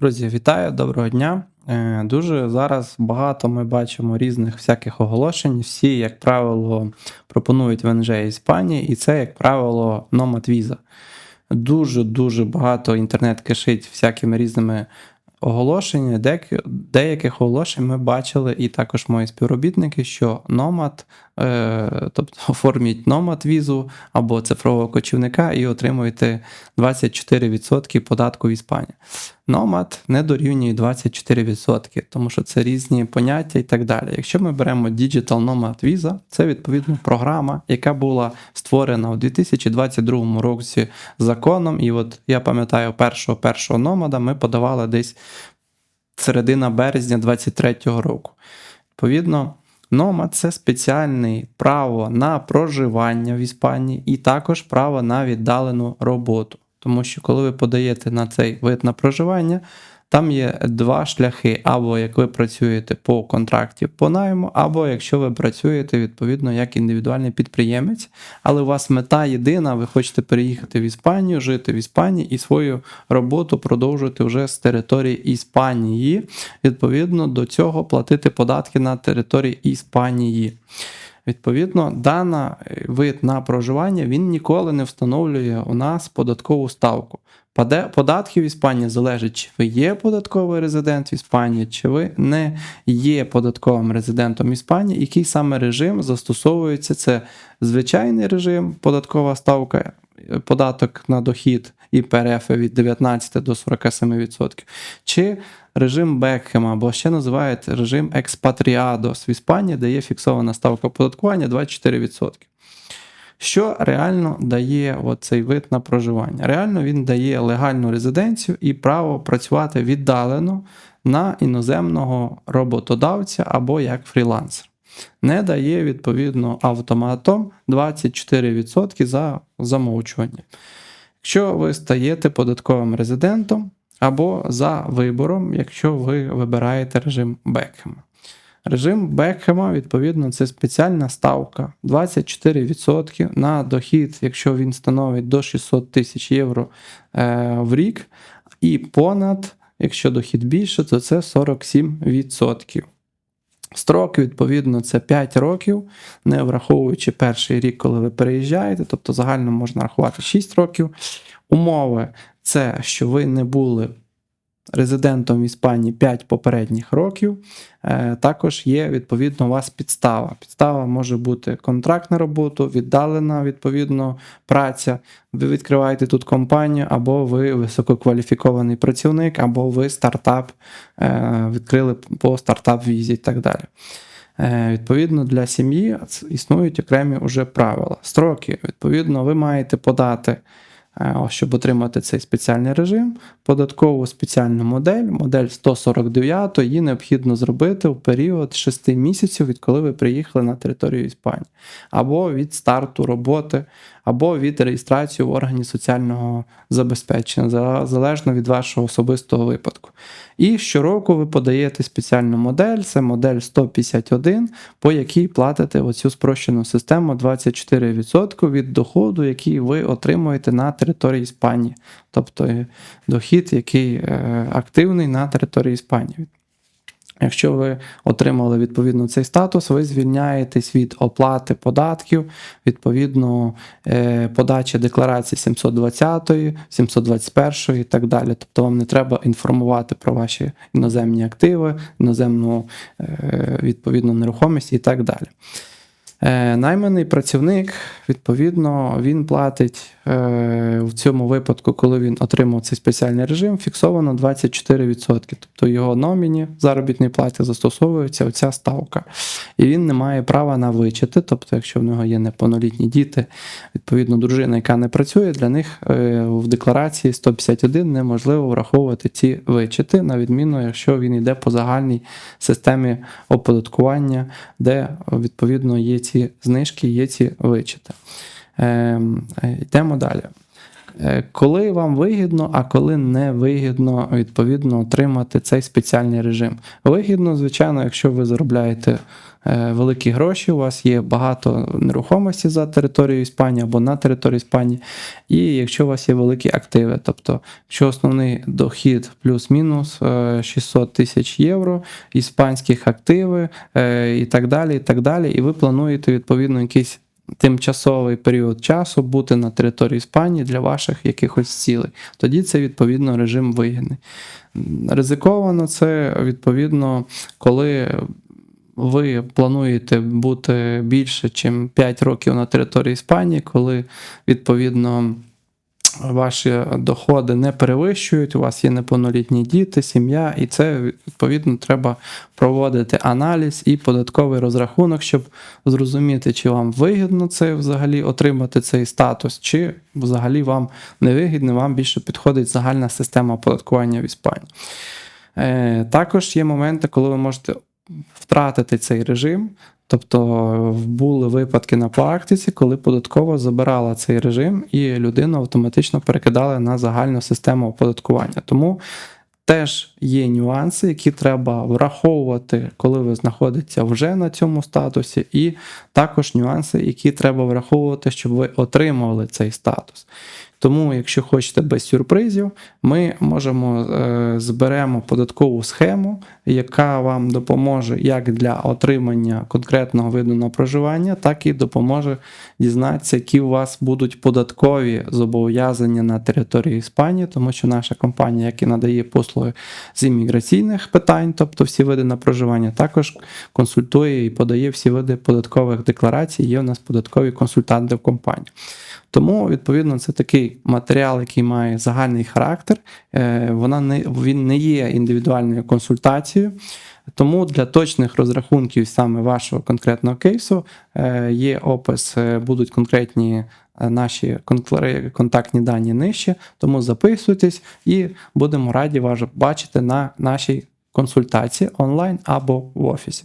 Друзі, вітаю, доброго дня. Е, Дуже зараз багато ми бачимо різних всяких оголошень. Всі, як правило, пропонують ВНЖ Іспанії, і це, як правило, Nomad Visa. Дуже-дуже багато інтернет кишить всякими різними оголошеннями. Деякі- Деяких оголошень ми бачили, і також мої співробітники, що Nomad, е, тобто оформіть Nomad візу або цифрового кочівника і отримуєте 24% податку в Іспанії. Nomad не дорівнює 24%, тому що це різні поняття і так далі. Якщо ми беремо Digital Nomad Visa, це відповідно програма, яка була створена у 2022 році законом. І от я пам'ятаю, першого першого номада ми подавали десь середина березня 2023 року. Відповідно, нома це спеціальне право на проживання в Іспанії і також право на віддалену роботу. Тому що коли ви подаєте на цей вид на проживання, там є два шляхи: або як ви працюєте по контракті по найму, або якщо ви працюєте відповідно як індивідуальний підприємець, але у вас мета єдина, ви хочете переїхати в Іспанію, жити в Іспанії і свою роботу продовжувати вже з території Іспанії. Відповідно до цього платити податки на території Іспанії. Відповідно, дана е, вид на проживання він ніколи не встановлює у нас податкову ставку. Податки в Іспанії залежать, чи ви є податковий резидент в Іспанії, чи ви не є податковим резидентом Іспанії, який саме режим застосовується. Це звичайний режим, податкова ставка, податок на дохід і ПРФ від 19 до 47%, чи режим Бекхема, або ще називають режим експатріадос в Іспанії, де є фіксована ставка оподаткування 24%. Що реально дає цей вид на проживання? Реально він дає легальну резиденцію і право працювати віддалено на іноземного роботодавця або як фрілансер. Не дає відповідно автоматом 24% за замовчування. Якщо ви стаєте податковим резидентом, або за вибором, якщо ви вибираєте режим Бекхема. Режим Бекхема, відповідно, це спеціальна ставка 24% на дохід, якщо він становить до 600 тисяч євро е, в рік, і понад, якщо дохід більше, то це 47%. Строк, відповідно, це 5 років, не враховуючи перший рік, коли ви переїжджаєте, тобто загально можна рахувати 6 років. Умови це, що ви не були резидентом в Іспанії 5 попередніх років. Е, Також є відповідно у вас підстава. Підстава може бути контракт на роботу, віддалена відповідно праця. Ви відкриваєте тут компанію, або ви висококваліфікований працівник, або ви стартап е, відкрили по стартап-візі і так далі. Е, Відповідно, для сім'ї існують окремі уже правила. Строки, відповідно, ви маєте подати, щоб отримати цей спеціальний режим, податкову спеціальну модель, модель 149, її необхідно зробити в період 6 місяців, відколи ви приїхали на територію Іспанії, або від старту роботи, або від реєстрації в органі соціального забезпечення, залежно від вашого особистого випадку. І щороку ви подаєте спеціальну модель, це модель 151, по якій платите оцю спрощену систему 24% від доходу, який ви отримуєте на території Іспанії. Тобто е, дохід, який е, активний на території Іспанії. Якщо ви отримали відповідно цей статус, ви звільняєтесь від оплати податків, відповідно е, подачі декларації 720, 721 і так далі. Тобто вам не треба інформувати про ваші іноземні активи, іноземну е, відповідно нерухомість і так далі. Е, Найманий працівник, відповідно, він платить в цьому випадку, коли він отримав цей спеціальний режим, фіксовано 24%. Тобто його номіні заробітній платі застосовується оця ставка. І він не має права на вичити. Тобто, якщо в нього є неповнолітні діти, відповідно, дружина, яка не працює, для них е, в декларації 151 неможливо враховувати ці вичити, на відміну, якщо він йде по загальній системі оподаткування, де відповідно є ці знижки, є ці вичити. Ем, е, Йдемо далі. Е, Коли вам вигідно, а коли не вигідно, відповідно, отримати цей спеціальний режим. Вигідно, звичайно, якщо ви заробляєте е, великі гроші, у вас є багато нерухомості за територією Іспанії або на території Іспанії, і якщо у вас є великі активи, тобто, якщо основний дохід плюс-мінус е, 600 тисяч євро, іспанських активи і так далі, і так далі, і ви плануєте відповідно якийсь тимчасовий період часу бути на території Іспанії для ваших якихось цілей. Тоді це відповідно режим вигідний. Ризиковано це відповідно, коли ви плануєте бути більше, ніж 5 років на території Іспанії, коли відповідно. Ваші доходи не перевищують, у вас є неповнолітні діти, сім'я, і це відповідно треба проводити аналіз і податковий розрахунок, щоб зрозуміти, чи вам вигідно це взагалі отримати цей статус, чи взагалі вам не вигідно, вам більше підходить загальна система оподаткування в Іспанії. Е, також є моменти, коли ви можете втратити цей режим. Тобто були випадки на практиці, коли податкова забирала цей режим і людину автоматично перекидали на загальну систему оподаткування. Тому теж є нюанси, які треба враховувати, коли ви знаходитеся вже на цьому статусі, і також нюанси, які треба враховувати, щоб ви отримували цей статус. Тому, якщо хочете без сюрпризів, ми можемо е, зберемо податкову схему, яка вам допоможе як для отримання конкретного виду на проживання, так і допоможе дізнатися, які у вас будуть податкові зобов'язання на території Іспанії, тому що наша компанія, яка надає послуги з імміграційних питань, тобто всі види на проживання, також консультує і подає всі види податкових декларацій. Є у нас податкові консультанти в компанії. Тому, відповідно, це такий матеріал, який має загальний характер. Е, Вона не він не є індивідуальною консультацією. Тому для точних розрахунків саме вашого конкретного кейсу е, є опис, е, будуть конкретні наші контактні дані нижче. Тому записуйтесь і будемо раді вас бачити на нашій консультації онлайн або в офісі.